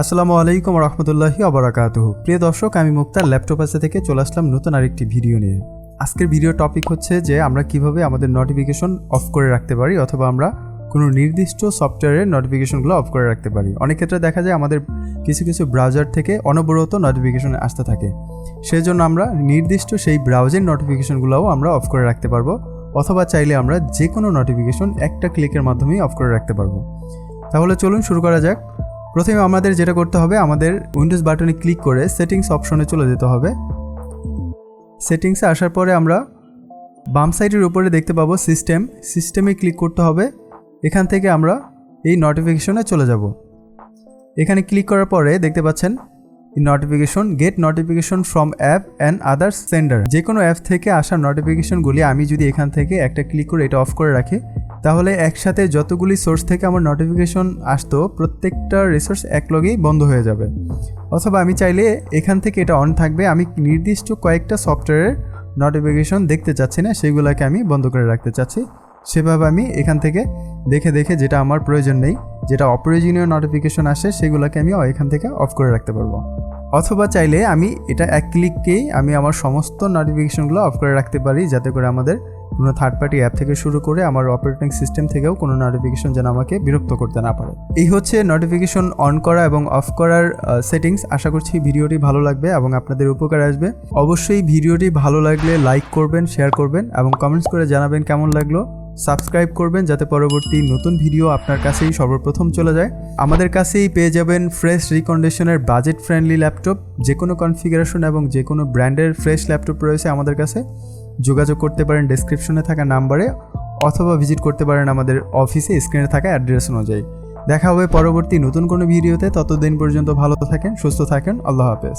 আসসালামু আলাইকুম রহমতুল্লাহি অবরাকাতুহ প্রিয় দর্শক, আমি মুক্তার ল্যাপটপ আছে থেকে চলে আসলাম নতুন আরেকটি ভিডিও নিয়ে। আজকের ভিডিও টপিক হচ্ছে যে আমরা কীভাবে আমাদের নোটিফিকেশন অফ করে রাখতে পারি অথবা আমরা কোনো নির্দিষ্ট সফটওয়্যারের নোটিফিকেশনগুলো অফ করে রাখতে পারি। অনেক ক্ষেত্রে দেখা যায় আমাদের কিছু কিছু ব্রাউজার থেকে অনবরত নোটিফিকেশন আসতে থাকে। সেই জন্য আমরা নির্দিষ্ট সেই ব্রাউজের নোটিফিকেশনগুলোও আমরা অফ করে রাখতে পারব অথবা চাইলে আমরা যে কোনো নোটিফিকেশন একটা ক্লিকের মাধ্যমেই অফ করে রাখতে পারব। তাহলে চলুন শুরু করা যাক। প্রথমে আমাদের যেটা করতে হবে, আমাদের উইন্ডোজ বাটনে ক্লিক করে সেটিংস অপশনে চলে যেতে হবে। সেটিংসে আসার পরে আমরা বাম সাইডের উপরে দেখতে পাবো সিস্টেম। সিস্টেমে ক্লিক করতে হবে। এখান থেকে আমরা এই নোটিফিকেশনে চলে যাব। এখানে ক্লিক করার পরে দেখতে পাচ্ছেন notification get notification from app and others sender যে কোনো অ্যাপ থেকে আসা নোটিফিকেশনগুলি আমি যদি এখান থেকে একটা ক্লিক করে এটা অফ করে রাখি তাহলে একসাথে যতগুলি সোর্স থেকে আমার নোটিফিকেশন আসতো, প্রত্যেকটা রিসোর্স একলগেই বন্ধ হয়ে যাবে। অথবা আমি চাইলে এখান থেকে এটা অন থাকবে, আমি নির্দিষ্ট কয়েকটা সফটওয়্যারের নোটিফিকেশন দেখতে চাচ্ছি না, সেগুলোকে আমি বন্ধ করে রাখতে চাচ্ছি। সেভাবে আমি এখান থেকে দেখে দেখে যেটা আমার প্রয়োজন নেই, যেটা অপ্রয়োজনীয় নোটিফিকেশন আসে, সেগুলোকে আমি এখান থেকে অফ করে রাখতে পারব। অথবা চাইলে আমি এটা এক ক্লিককেই আমি আমার সমস্ত নোটিফিকেশনগুলো অফ করে রাখতে পারি, যাতে করে আমাদের কোনো থার্ড পার্টি অ্যাপ থেকে শুরু করে আমার অপারেটিং সিস্টেম থেকেও কোনো নোটিফিকেশন যেন আমাকে বিরক্ত করতে না পারে। এই হচ্ছে নোটিফিকেশন অন করা এবং অফ করার সেটিংস আশা করছি ভিডিওটি ভালো লাগবে এবং আপনাদের উপকার আসবে। অবশ্যই ভিডিওটি ভালো লাগলে লাইক করবেন শেয়ার করবেন এবং কমেন্টস করে জানাবেন কেমন লাগল। সাবস্ক্রাইব করবেন যাতে পরবর্তী নতুন ভিডিও আপনার কাছেই সর্বপ্রথম চলে যায়। আমাদের কাছেই পেয়ে যাবেন ফ্রেশ রিকন্ডিশনের বাজেট ফ্রেন্ডলি ল্যাপটপ যে কোনো কনফিগারেশন এবং যে কোনো ব্র্যান্ডের ফ্রেশ ল্যাপটপ রয়েছে আমাদের কাছে। যোগাযোগ করতে পারেন ডেসক্রিপশনে থাকা নাম্বারে অথবা ভিজিট করতে পারেন আমাদের অফিসে স্ক্রিনে থাকা অ্যাড্রেস অনুযায়ী। দেখা হবে পরবর্তী নতুন কোনো ভিডিওতে ততদিন পর্যন্ত ভালো থাকেন, সুস্থ থাকেন। আল্লাহ হাফেজ।